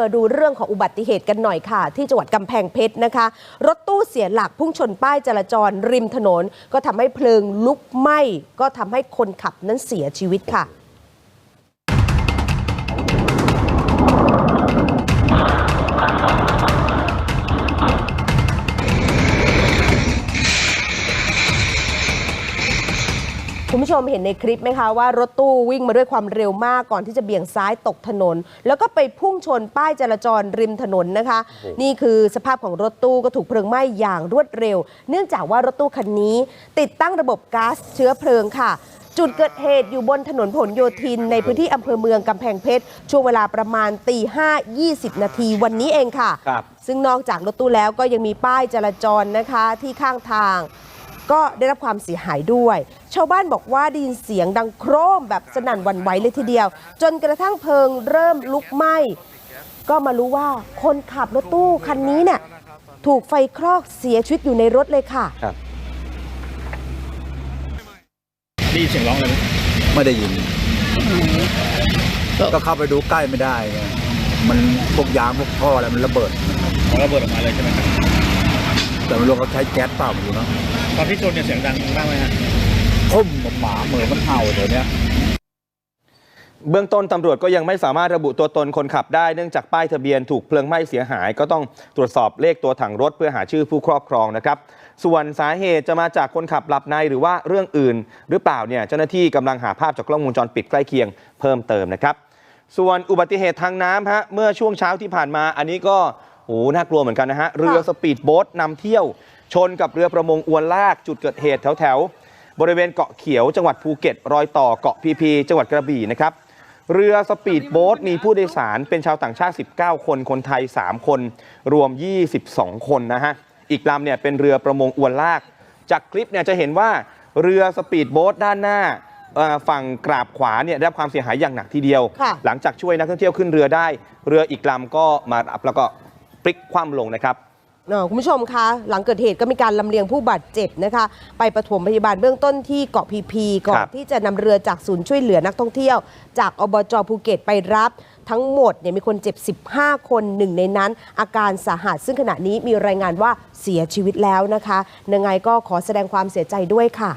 มาดูเรื่องของอุบัติเหตุกันหน่อยค่ะ ที่จังหวัดกำแพงเพชรนะคะ รถตู้เสียหลักพุ่งชนป้ายจราจรริมถนน ก็ทำให้เพลิงลุกไหม้ก็ทำให้คนขับนั้นเสียชีวิตค่ะ คุณผู้ชมเห็นในคลิปไหมคะว่ารถตู้วิ่งมาด้วยความเร็วมากก่อนที่จะเบี่ยงซ้ายตกถนน แล้วก็ไปพุ่งชนป้ายจราจรริมถนนนะคะ นี่คือสภาพของรถตู้ก็ถูกเพลิงไหม้อย่างรวดเร็ว เนื่องจากว่ารถตู้คันนี้ ติดตั้งระบบก๊าซเชื้อเพลิงค่ะ จุดเกิดเหตุอยู่บนถนนผลโยธิน ในพื้นที่อำเภอเมืองกำแพงเพชรช่วงเวลาประมาณตีห้ายี่สิบนาทีวันนี้เองค่ะครับซึ่งนอกจากรถตู้แล้วก็ยังมีป้ายจราจรนะคะที่ข้างทาง ก็ได้รับความเสียหายด้วย ชาวบ้านบอกว่าได้ยินเสียงดังโครมแบบสนั่นหวันไหวเลยทีเดียว จนกระทั่งเพลิงเริ่มลุกไหม้ก็มารู้ว่าคนขับรถตู้คันนี้เนี่ยถูกไฟคลอกเสียชีวิตอยู่ในรถเลยค่ะครับได้ยินเสียงร้องเลยไหมไม่ได้ยิน ก็เข้าไปดูใกล้ไม่ได้ไงมันพวกยางพวกท่ออะไรมันระเบิดของระเบิดออกมาเลยใช่ไหมครับ แต่ไม่รู้เขาใช้แก๊สเปล่าไม่รู้เนาะตอนที่ชนเนี่ยเสียงดังมากไหมฮะทุ่มหมาเหมือนมันเห่าเดี๋ยวนี้เบื้องต้นตำรวจก็ยังไม่สามารถระบุตัวตนคนขับได้เนื่องจากป้ายทะเบียนถูกเพลิงไหม้เสียหาย ก็ต้องตรวจสอบเลขตัวถังรถเพื่อหาชื่อผู้ครอบครองนะครับ ส่วนสาเหตุจะมาจากคนขับหลับในหรือว่าเรื่องอื่น หรือเปล่าเนี่ยเจ้าหน้าที่กำลังหาภาพจากกล้องวงจรปิดใกล้เคียงเพิ่มเติมนะครับ ส่วนอุบัติเหตุทางน้ำฮะเมื่อช่วงเช้าที่ผ่านมา อันนี้ก็ โอ้โหน่ากลัวเหมือนกันนะฮะ เรือสปีดโบ๊ทนำเที่ยว ชนกับเรือประมงอวนลากจุดเกิดเหตุแถวแถวๆบริเวณเกาะเขียวจังหวัดภูเก็ต รอยต่อเกาะพีพีจังหวัดกระบี่นะครับ เรือสปีดโบ๊ทมีผู้โดยสารเป็นชาวต่างชาติ 19 คน คนไทย 3 คน รวม 22 คนนะฮะ อีกลำเนี่ยเป็นเรือประมงอวนลาก จากคลิปเนี่ยจะเห็นว่าเรือสปีดโบ๊ทด้านหน้าเอ่อฝั่งกราบขวาเนี่ยได้รับความเสียหายอย่างหนักทีเดียวค่ะหลังจากช่วยนักท่องเที่ยวขึ้นเรือได้ เรืออีกลำก็มารับแล้วก็ พลิกคว่ำลงนะครับคุณผู้ชมคะหลังเกิดเหตุก็มีการลำเลียงผู้บาดเจ็บนะคะ ไปประถมพยาบาลเบื้องต้นที่เกาะพีพีก่อนที่จะนำเรือจากศูนย์ช่วยเหลือนักท่องเที่ยว จากอบจภูเก็ตไปรับ ทั้งหมดเนี่ยมีคนเจ็บ 15 คนหนึ่งในนั้น อาการสาหัสซึ่งขณะนี้มีรายงานว่าเสียชีวิตแล้วนะคะยังไงก็ขอแสดงความเสียใจด้วยค่ะ